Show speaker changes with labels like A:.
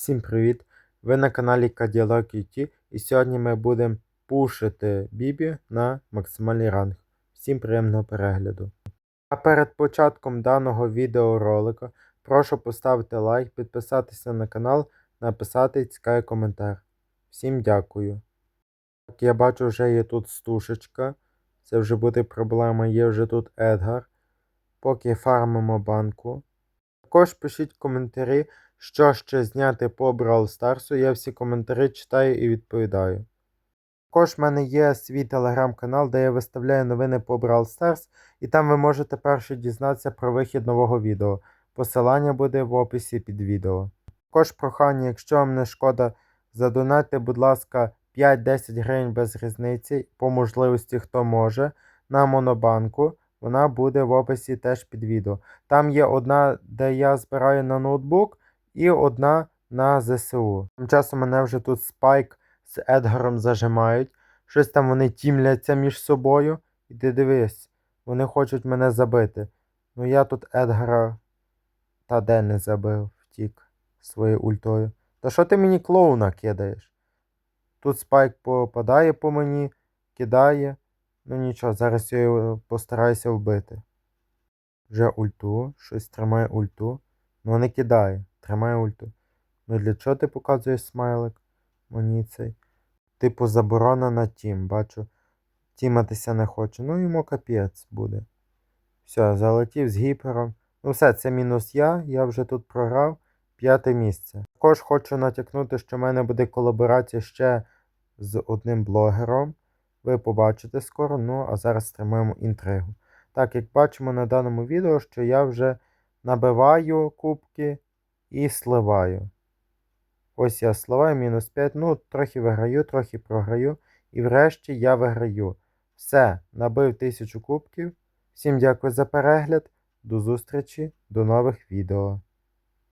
A: Всім привіт! Ви на каналі Cadillac UT і сьогодні ми будемо пушити Бібі на максимальний ранг. Всім приємного перегляду. А перед початком даного відеоролика прошу поставити лайк, підписатися на канал, написати цікавий коментар. Всім дякую. Так, я бачу, вже є тут стушечка. Це вже буде проблема, є вже тут Едгар. Поки фармимо банку. Також пишіть коментарі, що ще зняти по Brawl Stars. Я всі коментарі читаю і відповідаю. Також в мене є свій телеграм-канал, де я виставляю новини по Brawl Stars, і там ви можете перше дізнатися про вихід нового відео. Посилання буде в описі під відео. Також прохання, якщо вам не шкода, задонатьте, будь ласка, 5-10 гривень без різниці, по можливості хто може, на монобанку. Вона буде в описі теж під відео. Там є одна, де я збираю на ноутбук, і одна на ЗСУ. Тим часом мене вже тут Спайк з Едгаром зажимають. Щось там вони тімляться між собою. І ти дивись, вони хочуть мене забити. Ну я тут Едгара та де не забив, втік своєю ультою. Та що ти мені клоуна кидаєш? Тут Спайк попадає по мені, кидає. Ну нічого, зараз я його постараюся вбити. Вже ульту, щось тримає ульту. Ну не кидає, тримає ульту. Ну для чого ти показуєш смайлик? Мені цей. Типу заборона на тім, бачу. Тіматися не хоче. Ну йому капець буде. Все, залетів з гіпером. Ну все, це мінус я. Я вже тут програв. П'яте місце. Також хочу натякнути, що в мене буде колаборація ще з одним блогером. Ви побачите скоро, ну а зараз стримуємо інтригу. Так, як бачимо на даному відео, що я вже набиваю кубки і сливаю. Ось я сливаю мінус 5. Ну, трохи виграю, трохи програю. І врешті я виграю. Все, набив 1000 кубків. Всім дякую за перегляд. До зустрічі, до нових відео.